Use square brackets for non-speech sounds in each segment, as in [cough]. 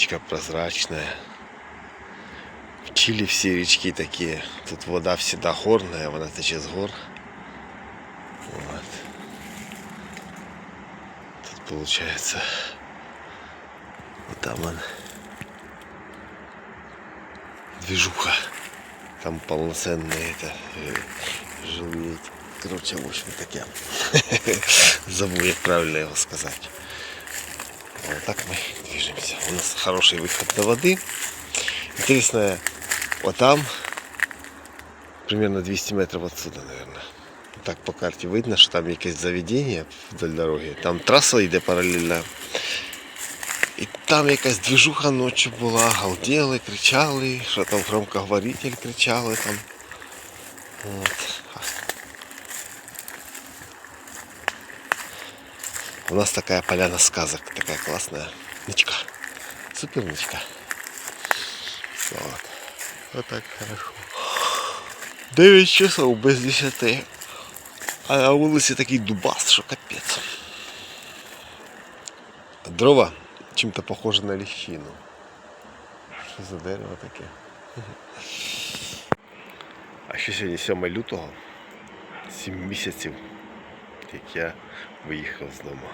речка прозрачная. В Чили все речки такие. Тут вода всегда горная, она течет с гор. Вот. Тут получается вот там он движуха. Там полноценные это э, жилые. Короче, в общем таки. [laughs] Забыл, як правильно его сказать. Вот так мы движемся. У нас хороший выход до воды. Интересно, вот там, примерно 200 метров отсюда, наверное. Так по карте видно, що там якесь заведення вдоль дороги. Там траса йде паралельно. І там якась движуха ночі була, галділи, кричали, що там громкоговоритель кричали там. От. У нас такая поляна сказок, такая классная нычка. Супер нычка. Вот. Вот так хорошо. 9 часов без 10. А на вулиці такий дубас, що капець. Дрова чим-то похоже на ліщину. Що за дерево таке? [laughs] А ще сьогодні 7 лютого, 7 місяців, Як я виїхав з дому.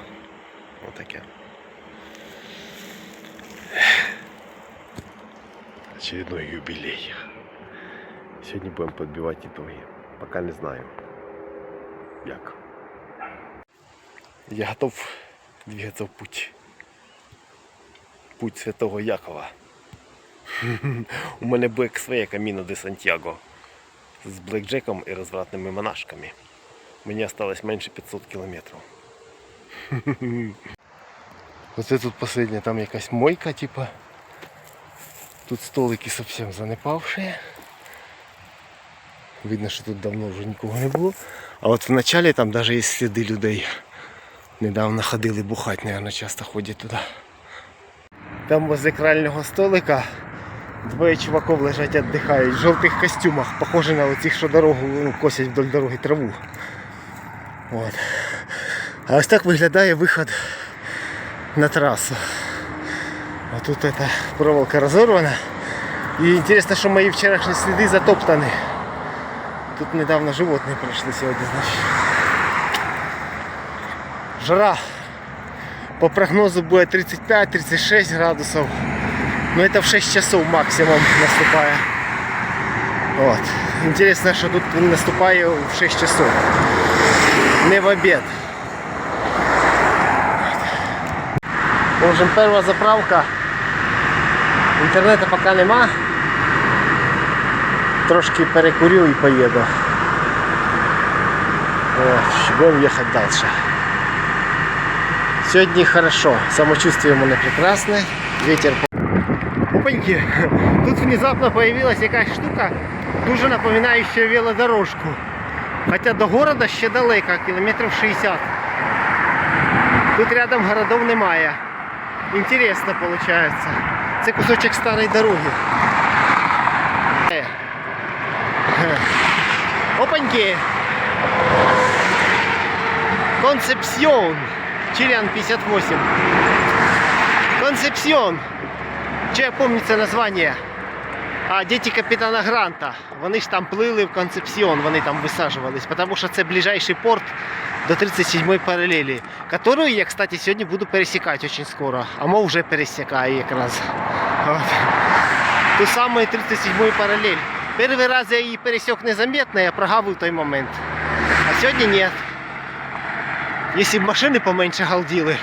Отаке. Очередной юбилей. Сьогодні будемо підбивати итоги. Пока не знаю. Як. Я готов двигаться в путь. Путь Святого Якова. [laughs] У мене буде своє каміно де Сантьяго з блекджеком і розвратними монашками. Мені осталось менше 500 кілометрів. [laughs] Оце тут последня там якась мойка, типа. Тут столики совсем занепавшие. Видно, що тут давно вже нікого не було. А от в началі там навіть є сліди людей. Недавно ходили бухать, наверное, часто ходять туди. Там возле крального столика двоє чуваків лежать віддихають в жовтих костюмах, похожі на оцих, що дорогу ну, косять вдоль дороги траву. От. А ось так виглядає виход на трасу. А тут эта проволока разорвана. И интересно, что мои вчерашние следы затоптаны. Тут недавно животные пришли сегодня, значит. Жара. По прогнозу будет 35-36 градусов. Но это в 6 часов максимум наступает. Вот. Интересно, что тут наступаю в 6 часов Не в обед. В общем, перша заправка. Інтернету поки нема. Трошки перекурю і поїду. От, будемо їхати далі. Сьогодні хорошо. Самочувствие у мене прекрасне. Ветер. Опаньки, тут внезапно появилась якась штука, дуже напоминающая велодорожку. Хоча до города ще далеко, кілометрів 60. Тут рядом городов немає. Интересно получается. Це кусочек старої дороги. Е. Е. Опаньки! Концепсион. Чилян 58. Концепсион. Чи я пам'ятаю це названня? А, діти капітана Гранта. Вони ж там плили в Концепсіон, вони там висаджувались, тому що це ближайший порт до 37-ї паралелі, которую я, кстати, сьогодні буду пересікати дуже скоро. А мов вже пересікаю якраз. От. Ту саму 37-ю паралель. Перший раз я її пересек незаметно, я прогавив той момент. А сьогодні ні. Якщо б машини поменше галділи.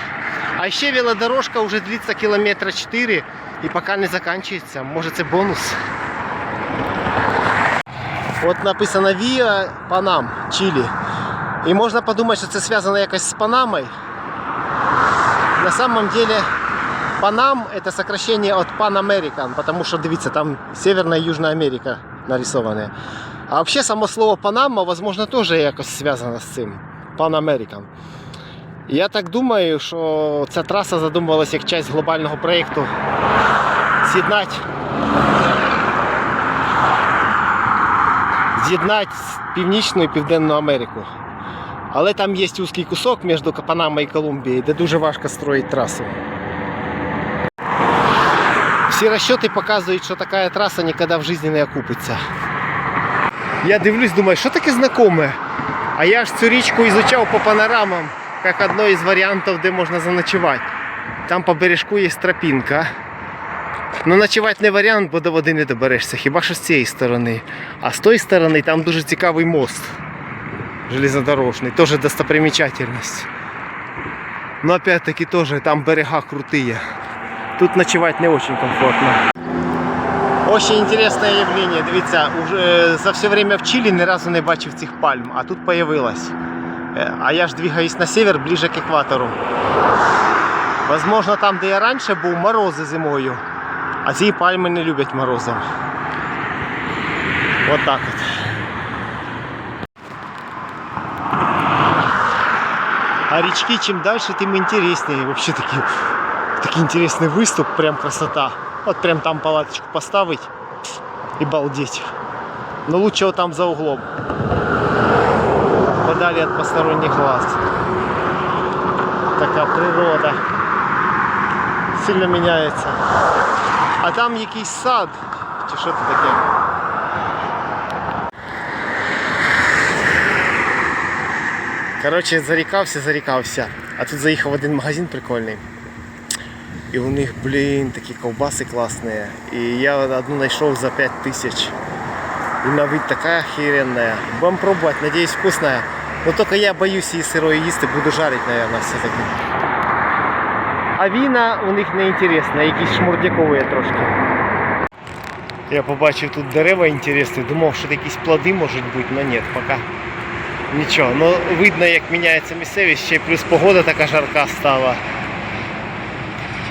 А ще велодорожка вже длиться кілометра 4 і поки не закінчується. Може це бонус. От написано Віа Панам, Чилі. І можна подумати, що це зв'язано якось з Панамою. На самом деле Панам это сокращение от Pan American, потому что, дивіться, там Северная и Южная Америка нарисованы. А вообще само слово Панама, возможно, тоже якось зв'язано з цим. Pan American. І Я так думаю, що ця траса задумувалася як часть глобального проєкту з'єднати з'єднати Північну і Південну Америку. Але там є вузький кусок між Панамою і Колумбією, де дуже важко строїти трасу. Всі розчоти показують, що така траса ніколи в житті не окупиться. Я дивлюсь, думаю, що таке знакоме? А я ж цю річку ізучав по панорамам, як одно із варіантів, де можна заночувати. Там по бережку є тропінка. Ну, ночувати не варіант, бо до води не доберешся, хіба що з цієї сторони. А з тої сторони там дуже цікавий мост. Железнодорожний, теж достопримечательність. Но опять-таки тоже там берега крутые. Тут ночевать не очень комфортно. Очень интересное явление. Дивіться, уже за все время в Чилі ні разу не бачив цих пальм, а тут появилось. Е, А я ж двигаюсь на север, ближе к екватору. Возможно, там, де я раніше був, морози зимою. А ці пальми не люблять морозів. Вот так от. А речки чем дальше, тем интереснее. Вообще такие, такий интересный выступ, прям красота. Вот прям там палаточку поставить и балдеть. Но лучше вот там за углом. Подали от посторонних глаз. Така природа. Сильно міняється. А там якийсь сад. Чи що це таке? Коротше, зарікався, зарікався. А тут заїхав в один магазин прикольний. І у них, блін, такі ковбаси класні. І я одну знайшов за 5 тисяч. И на вид такая охеренная. Будем пробовать, надеюсь, вкусная. Но только я боюсь її сирої їсти, буду жарить, наверное, все-таки. А віна у них не інтересне, якісь шмурдякові трошки. Я побачив тут дерева інтересні, думав, що якісь плоди можуть бути, але ні, поки нічого. Ну видно, як міняється місцевість, ще плюс погода така жарка стала.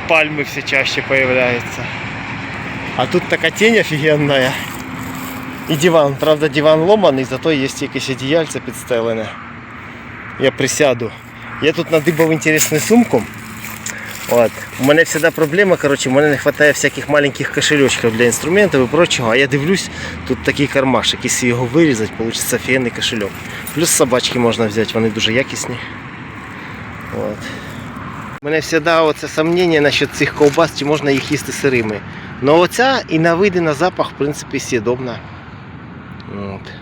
Пальми все чаще появляються. А тут така тінь офігенна. І диван. Правда, диван ломаний, зато є якесь одіяльце підстелене. Я присяду. Я тут надибав інтересну сумку. От. У мене завжди проблема, коротше, у мене не вистачає всяких маленьких кошелечків для інструментів і прочого. А я дивлюсь, тут такий кармашик, якщо його вирізати, вийде офігенний кошельок. Плюс собачки можна взяти, вони дуже якісні. От. У мене завжди сумніння насчет цих ковбас, чи можна їх їсти сирими. Ну оця і на вид, і на запах, в принципі, съедобна. От.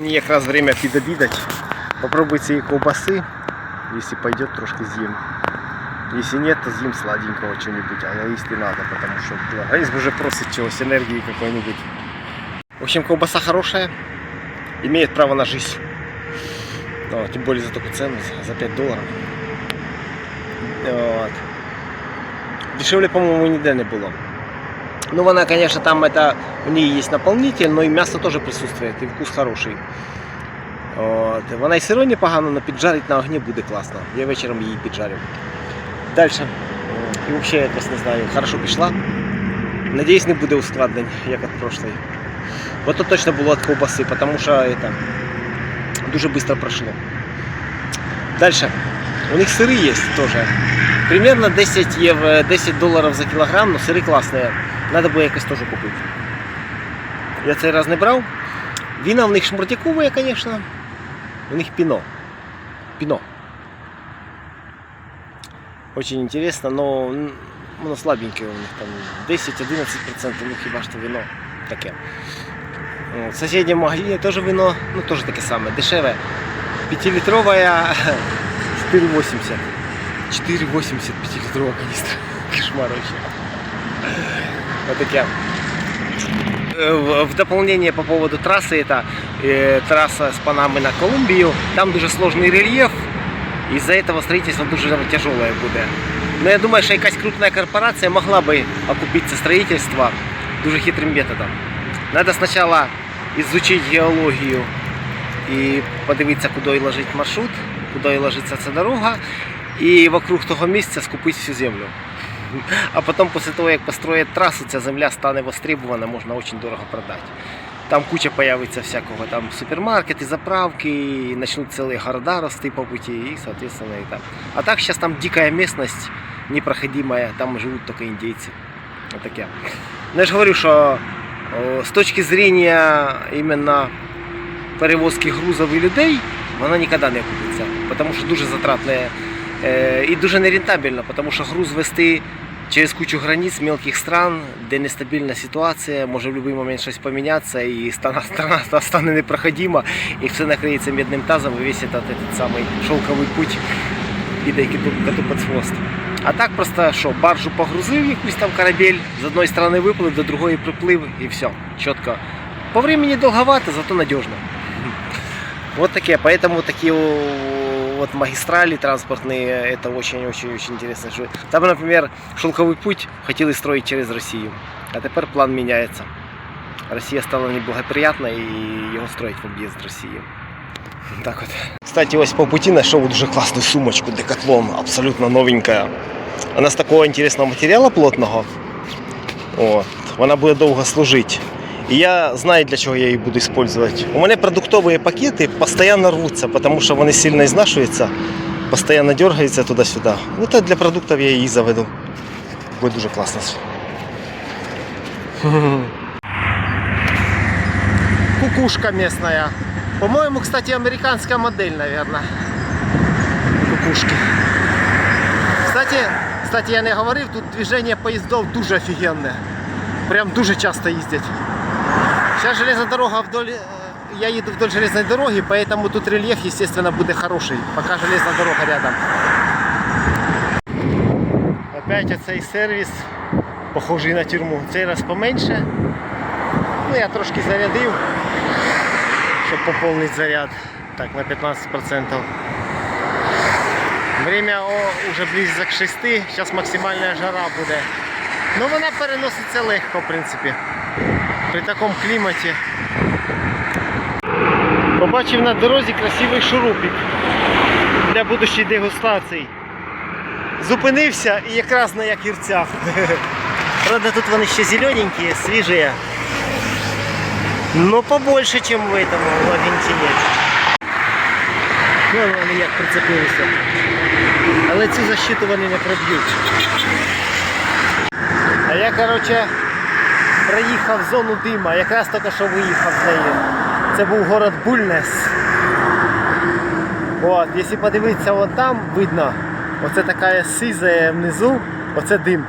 Мені якраз время підобідати. Попробуй цієї ковбаси. Если пойдет, трошки з'їм. Если нет, то з'їм сладенького чего-нибудь. А если надо, потому что блин, организм уже просит чегось, энергии какой-нибудь. В общем, колбаса хорошая. Имеет право на жизнь. Но, тем более за такую цену, за- за 5 долларов. Вот. Дешевле, по-моему, ніде не було. Ну, вона, конечно, там это, у нее есть наполнитель, но и мясо тоже присутствует, и вкус хороший. От. Вона і сирою непогано, але піджарить на огні буде класно. Я вечором її піджарю. Далі. І взагалі я якось не знаю, хорошо пішла. Надіюсь, не буде ускладнень, як від прошлої. Бо то точно було від ковбаси, тому що это, дуже швидко пройшло. Далі. У них сири є теж. Примерно 10, євро, 10 доларів за кілограм, але сири класні. Треба було якось теж купити. Я цей раз не брав. Віна в них шмуртякове, звісно. У них піно. Піно. Очень интересно, но воно слабеньке у них там 10-11%, ну хіба що вино таке. В соседнем магазине тоже вино, ну тоже таке саме, дешеве. 5-литровая 4,80. 4,80 5-литровая канистра. [laughs] Кошмар вообще. Вот таке. Э, в дополнение по поводу трассы, это э, трасса с Панамы на Колумбию. Там дуже сложный рельеф. Из-за этого строительство дуже тяжелое буде. Но я думаю, що якась крупна корпорація могла би окупити це строительство дуже хитрим методом. Надо спочатку изучить геологію і подивитися, куди ложить маршрут, куди ложиться ця дорога, і вокруг того місця скупити всю землю. [laughs] А потом, после того, як построят трассу, ця земля стане востребована, можна очень дорого продати. Там куча появиться всякого, там супермаркети, заправки, и начнут целые города расти по пути, и, соответственно, и там. А так сейчас там дикая местность, непроходимая, там живут только индейцы. Вот таке. Ну, я ж говорю, що о, з точки зрения именно перевозки грузов і людей, вона ніколи не окупиться, тому що дуже затратне і дуже нерентабельно, тому що груз вести через кучу границ мелких стран, де нестабільна ситуація, може в будь-який момент щось помінятися, і страна, страна стане непроходима, і все накриється медним тазом, і весь этот, этот самий шовковий путь піде коту, коту під хвост. А так просто що, баржу погрузив якийсь там корабель, з одної сторони виплив, до другої приплив і все, чітко. По времени долговато, зато надежно. Вот [laughs] такие, поэтому такие о, вот магистрали транспортные, это очень-очень-очень интересно. Там, например, шелковый путь хотели строить через Россию, а теперь план меняется. Россия стала неблагоприятна и его строить в объезд России. Так вот. Кстати, ось по пути нашел дуже классную сумочку Decathlon, абсолютно новенькая. Она з такого интересного материала плотного. От. Вона буде довго служити І я знаю, для чого я її буду використовувати. У мене продуктові пакети постійно рвуться, тому що вони сильно ізнашуються, постійно дергаються туди-сюди. Ну то для продуктів я її заведу. Буде дуже класно. [laughs] Кукушка местная. По-моему, кстати, американская модель, наверное. Кукушки. Кстати, кстати, я не говорив, тут движение поїздов дуже офігенне. Прям дуже часто їздять. Сейчас железная дорога вдоль... э, Я еду вдоль железной дороги, поэтому тут рельеф, естественно, будет хороший, пока железная дорога рядом. Опять оцей сервіс, похожий на тюрму. Цей раз поменше. Ну, я трошки зарядив, щоб поповнити заряд. Так, на 15%. Время о, уже близко к 6, зараз максимальна жара буде. Ну вона переноситься легко, в принципі. При такому кліматі. Побачив на дорозі красивий шурупик для будущих дегустацій. Зупинився і якраз на якірцях. [laughs] Правда, тут вони ще зелененькі, свіжі. Но побольше, чем в этом в Аргентині. Вон вони як прицепилися. Але цю защиту вони не проб'ють. А я, короче, проїхав зону дима, якраз тільки що виїхав з неї. Це був город Бульнес. От, якщо подивитися вон там, видно, оце така сиза внизу, оце дим.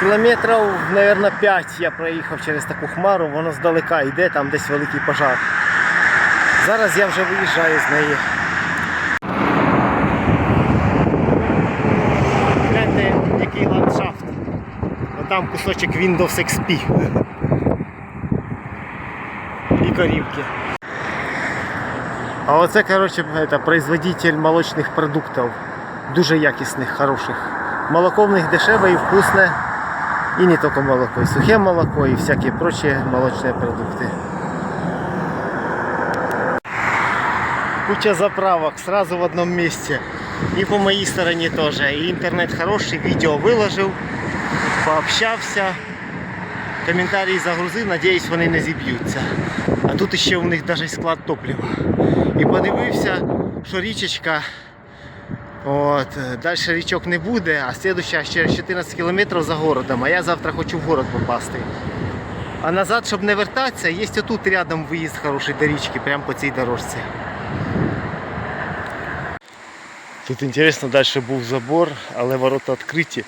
Кілометрів, мабуть, 5 я проїхав через таку хмару, воно здалека йде, там десь великий пожар. Зараз я вже виїжджаю з неї. Там кусочок Windows XP. І корівки. А оце, короче, это, производитель молочних продуктів. Дуже якісних, хороших. Молоко в них дешеве і вкусне. І не тільки молоко, і сухе молоко, і всякі прочі молочні продукти. Куча заправок сразу в одном месте. И по моей стороне тоже. И интернет хороший, видео выложил, пообщався, коментарі загрузив, надіюсь, вони не зіб'ються. А тут ще у них навіть склад топлива. І подивився, що річечка. От, далі річок не буде, а слідуща через 14 кілометрів за городом, а я завтра хочу в город попасти. А назад, щоб не вертатися, є отут рядом виїзд хороший до річки, прямо по цій дорожці. Тут інтересно, далі був забор, але ворота відкриті.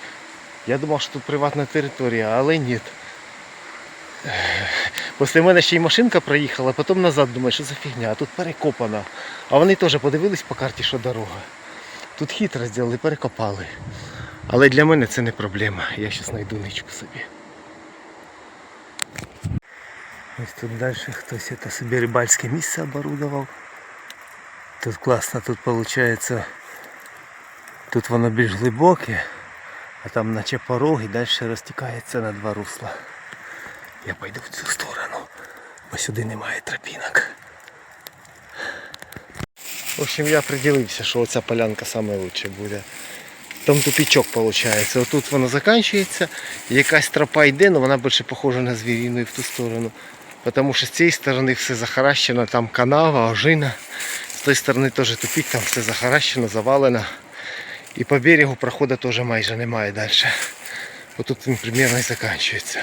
Я думав, що тут приватна територія, але ні. Після мене ще й машинка проїхала, а потім назад думаю, що за фігня, а тут перекопана. А вони теж подивились по карті, що дорога. Тут хитро зробили, перекопали. Але для мене це не проблема. Я зараз знайду ничку собі. Ось тут далі хтось це собі рибальське місце оборудував. Тут класно, тут виходить, тут воно більш глибоке, а там наче порог і далі розтікається на два русла. Я пойду в цю сторону, бо сюди немає тропінок. В общем, я приділився, що оця полянка лучше буде. Там тупічок виходить. Отут воно закінчується, якась тропа йде, але вона більше похожа на звірину і в ту сторону. Тому що з цієї сторони все захаращено, там канава, ожина. З тої сторони теж тупік, там все захаращено, завалено. І по берегу проходу теж майже немає далі. Отут він примерно і закінчується.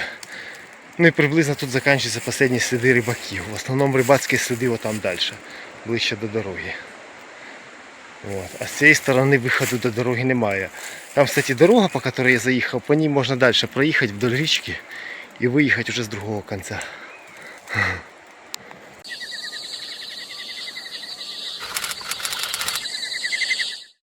Ну і приблизно тут закінчуються останні сліди рибаків. В основному рибацькі сліди отам далі, ближче до дороги. Вот. А з цієї сторони виходу до дороги немає. Там, кстати, дорога, по которой я заїхав, по ній можна далі проїхати вдоль річки і виїхати вже з другого кінця.